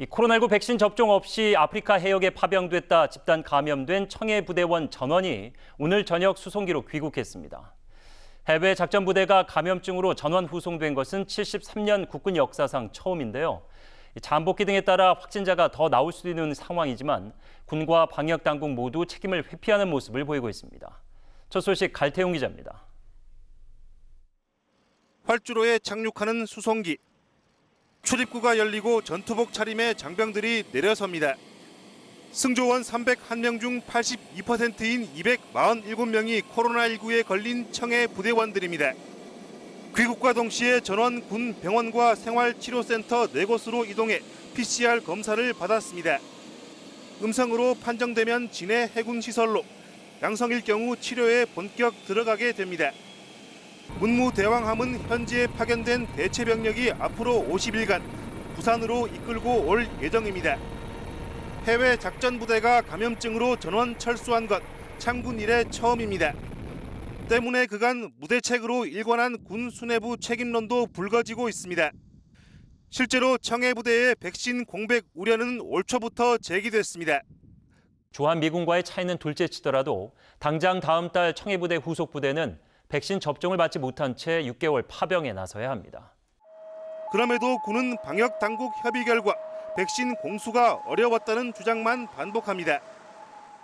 이 코로나19 백신 접종 없이 아프리카 해역에 파병됐다 집단 감염된 청해 부대원 전원이 오늘 저녁 수송기로 귀국했습니다. 해외 작전 부대가 감염증으로 전원 후송된 것은 73년 국군 역사상 처음인데요. 이 잠복기 등에 따라 확진자가 더 나올 수도 있는 상황이지만 군과 방역 당국 모두 책임을 회피하는 모습을 보이고 있습니다. 첫 소식 갈태용 기자입니다. 활주로에 착륙하는 수송기. 출입구가 열리고 전투복 차림의 장병들이 내려섭니다. 승조원 301명 중 82%인 247명이 코로나19에 걸린 청해 부대원들입니다. 귀국과 동시에 전원 군 병원과 생활치료센터 네 곳으로 이동해 PCR 검사를 받았습니다. 음성으로 판정되면 진해 해군 시설로, 양성일 경우 치료에 본격 들어가게 됩니다. 문무대왕함은 현지에 파견된 대체 병력이 앞으로 50일간 부산으로 이끌고 올 예정입니다. 해외 작전 부대가 감염증으로 전원 철수한 것 창군 이래 처음입니다. 때문에 그간 무대책으로 일관한 군 수뇌부 책임론도 불거지고 있습니다. 실제로 청해 부대의 백신 공백 우려는 올 초부터 제기됐습니다. 주한 미군과의 차이는 둘째치더라도 당장 다음 달 청해 부대 후속 부대는 백신 접종을 받지 못한 채 6개월 파병에 나서야 합니다. 그럼에도 군은 방역 당국 협의 결과 백신 공수가 어려웠다는 주장만 반복합니다.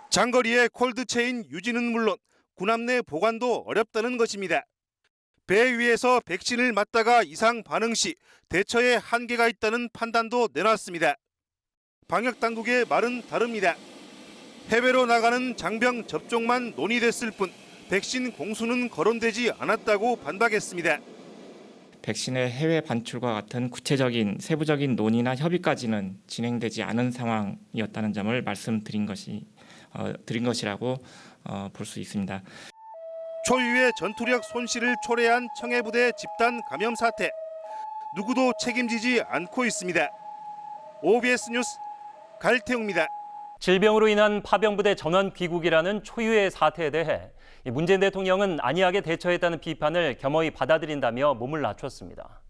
장거리의 콜드체인 유지는 물론 군함 내 보관도 어렵다는 것입니다. 배 위에서 백신을 맞다가 이상 반응 시 대처에 한계가 있다는 판단도 내놨습니다. 방역 당국의 말은 다릅니다. 해외로 나가는 장병 접종만 논의됐을 뿐 백신 공수는 거론되지 않았다고 반박했습니다. 백신의 해외 반출과 같은 구체적인 세부적인 논의나 협의까지는 진행되지 않은 상황이었다는 점을 말씀드린 것이 어, 드린 것이라고 어, 볼수 있습니다. 초유의 전투력 손실을 초래한 청해부대 집단 감염 사태 누구도 책임지지 않고 있습니다. OBS 뉴스 갈태웅입니다. 질병으로 인한 파병부대 전원 귀국이라는 초유의 사태에 대해 이 문재인 대통령은 안이하게 대처했다는 비판을 겸허히 받아들인다며 몸을 낮췄습니다.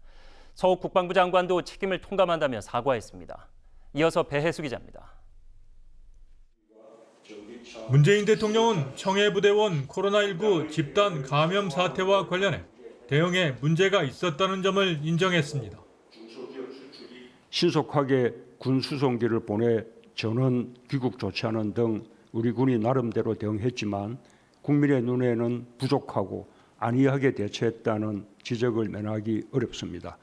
서욱 국방부 장관도 책임을 통감한다며 사과했습니다. 이어서 배혜수 기자입니다. 문재인 대통령은 청해부대원 코로나19 집단 감염 사태와 관련해 대응에 문제가 있었다는 점을 인정했습니다. 신속하게 군 수송기를 보내 전원 귀국 조치하는 등 우리 군이 나름대로 대응했지만 국민의 눈에는 부족하고 안이하게 대처했다는 지적을 면하기 어렵습니다.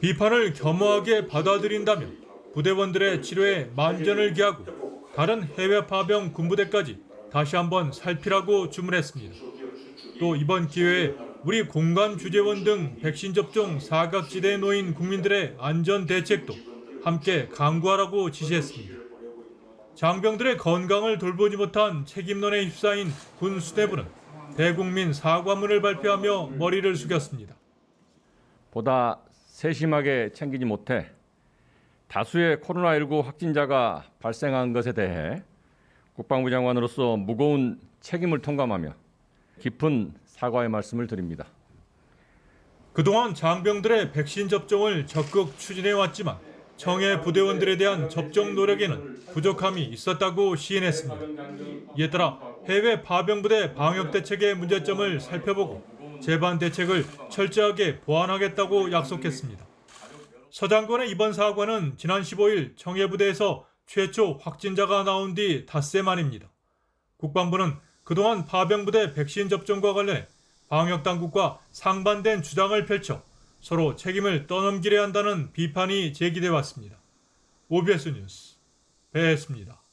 비판을 겸허하게 받아들인다며 부대원들의 치료에 만전을 기하고 다른 해외 파병 군부대까지 다시 한번 살피라고 주문했습니다. 또 이번 기회에 우리 공관 주재원 등 백신 접종 사각지대에 놓인 국민들의 안전 대책도 함께 강구하라고 지시했습니다. 장병들의 건강을 돌보지 못한 책임론에 휩싸인 군 수뇌부는 대국민 사과문을 발표하며 머리를 숙였습니다. 보다 세심하게 챙기지 못해 다수의 코로나19 확진자가 발생한 것에 대해 국방부 장관으로서 무거운 책임을 통감하며 깊은 사과의 말씀을 드립니다. 그동안 장병들의 백신 접종을 적극 추진해 왔지만 청해 부대원들에 대한 접종 노력에는 부족함이 있었다고 시인했습니다. 이에 따라 해외 파병부대 방역 대책의 문제점을 살펴보고 재반 대책을 철저하게 보완하겠다고 약속했습니다. 서 장관의 이번 사과는 지난 15일 청해부대에서 최초 확진자가 나온 뒤 닷새 만입니다. 국방부는 그동안 파병부대 백신 접종과 관련해 방역 당국과 상반된 주장을 펼쳐 서로 책임을 떠넘기려 한다는 비판이 제기돼 왔습니다. OBS 뉴스 배했습니다.